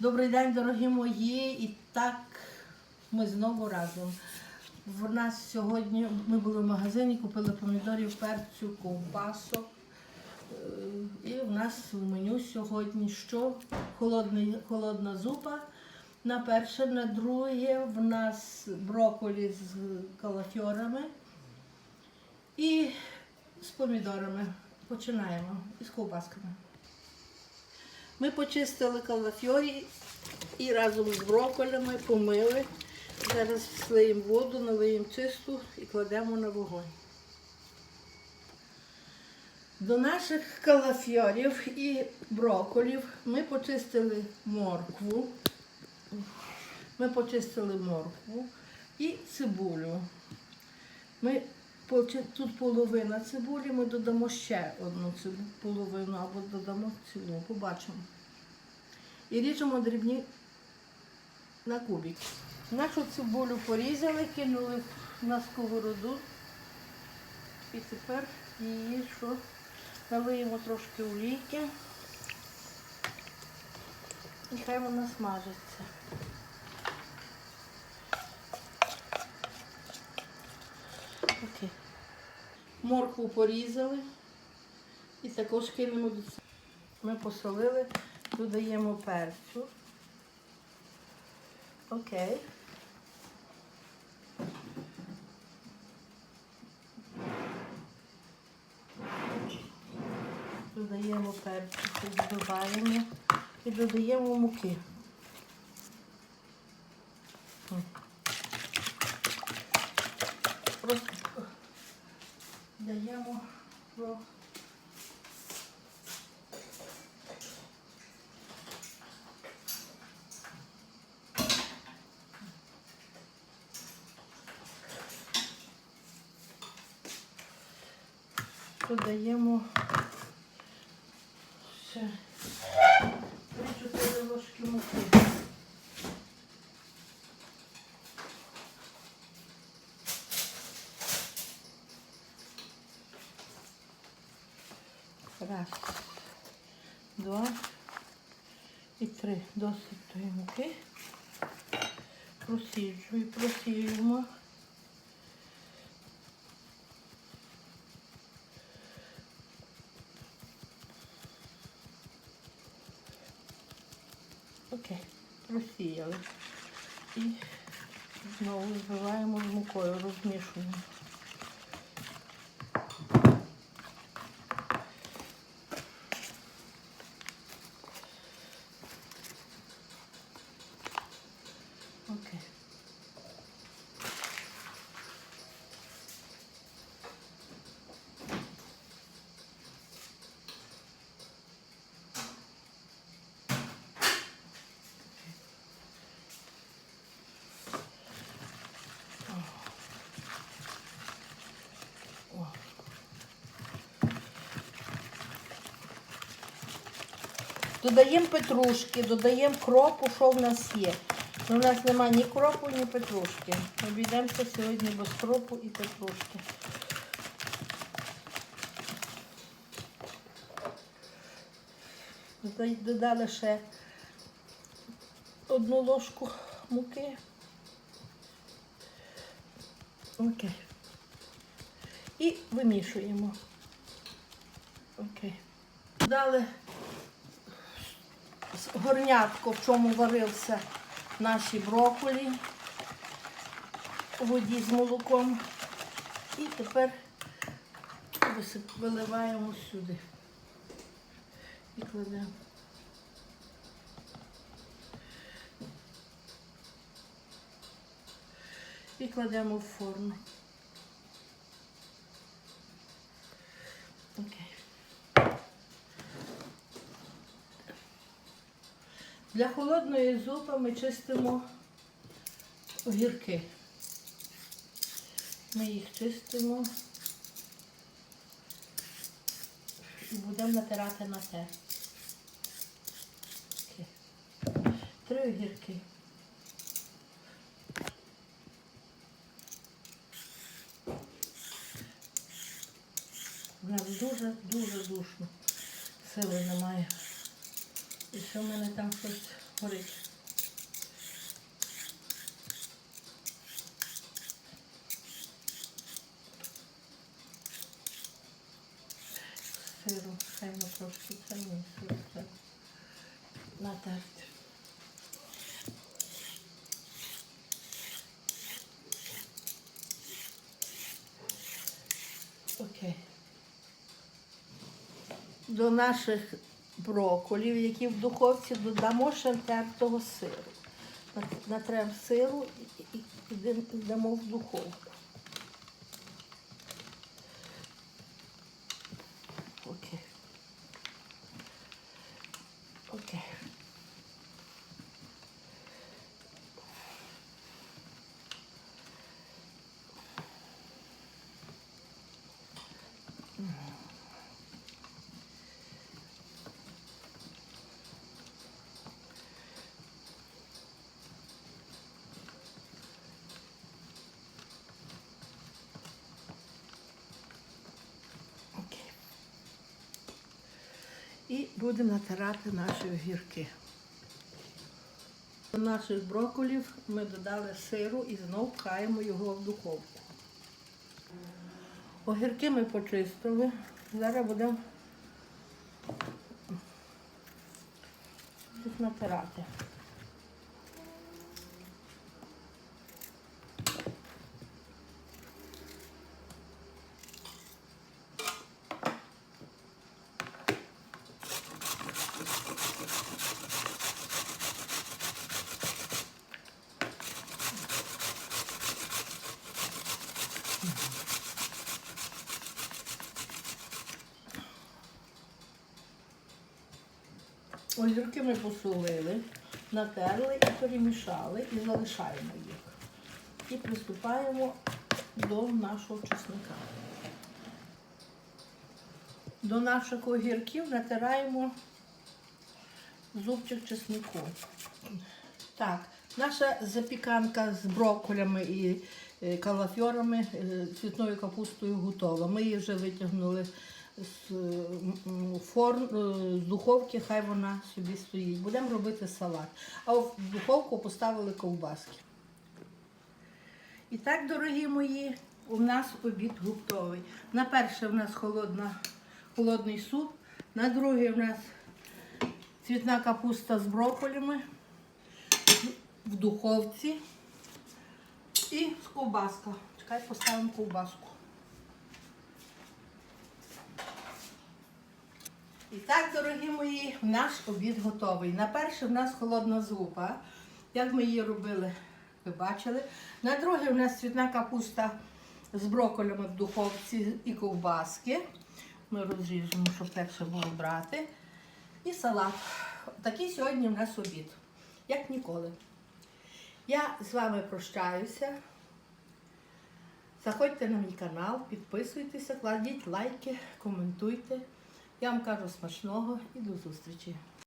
Добрий день, дорогі мої. І так ми знову разом. В нас сьогодні ми були в магазині, купили помідорів, перцю, ковбасок. Е, І в нас в меню сьогодні що? Холодний, холодна зупа. На перше, на друге в нас брокколі з калафьорами і з помідорами. Починаємо і з ковбасками. Ми почистили калафьорі і разом з брокколями помили. Зараз слиємо воду, налиємо чисту і кладемо на вогонь. До наших калафьорів і брокколів ми почистили моркву. Ми почистили моркву і цибулю. Ми тут половина цибулі, ми додамо ще одну половину або додамо цілу, побачимо. І ріжемо дрібні на кубик. Нашу цибулю порізали, кинули на сковороду. І тепер її що? Налиємо трошки олійки. І хай вона смажиться. Окей. Моркву порізали і також кинемо до цибулі. Ми посолили, додаємо перцю. Окей. Додаємо перцю, додаємо і додаємо муки. Про додаємо ще 3-4 ложки муки. Раз, два і три. Досить тої муки. Просіджую, просіюємо. Окей, просіяли. І знову збиваємо з мукою, розмішуємо. Окей. О. Додаємо петрушки, додаємо кропу, що в нас є. Ну, У нас немає ні кропу, ні петрушки. Обійдемося сьогодні без кропу і петрушки. Додали ще одну ложку муки. Окей. І вимішуємо. Окей. Дали горнятко, в чому варився наші брокколі у воді з молоком. І тепер виливаємо сюди. І кладемо. І кладемо в форму. Окей. Для холодної зупи ми чистимо огірки. Ми їх чистимо і будемо натирати на те. Три огірки. У нас дуже-дуже душно. Сили немає. І ще в мене там щось горить. Сиру, хай ми трошки самі сиру так натерти. Окей. До наших броколів, які в духовці, додамо ще тертого сиру. Нат- Натрем сиру і, і, і йдем- йдемо в духовку. Окей. Окей. Окей. І будемо натирати наші огірки. До наших броколів ми додали сиру і знов пхаємо його в духовку. Огірки ми почистили. Зараз будемо їх натирати. Огірки ми посолили, натерли і перемішали і залишаємо їх. І приступаємо до нашого чесника. До наших огірків натираємо зубчик чеснику. Так, наша запіканка з брокколями і е, калафьорами, е, цвітною капустою готова. Ми її вже витягнули з, форм, е, з духовки, хай вона собі стоїть. Будемо робити салат. А в духовку поставили ковбаски. І так, дорогі мої, у нас обід готовий. На перше в нас холодна, холодний суп, на друге в нас цвітна капуста з брокколями в духовці і з ковбаска. Чекай, поставимо ковбаску. І так, дорогі мої, наш обід готовий. На перше в нас холодна зупа. Як ми її робили, ви бачили. На друге в нас цвітна капуста з броколями в духовці і ковбаски. Ми розріжемо, щоб легше було брати. І салат. Такий сьогодні в нас обід, як ніколи. Я з вами прощаюся. Заходьте на мій канал, підписуйтеся, кладіть лайки, коментуйте. Я вам кажу смачного і до зустрічі.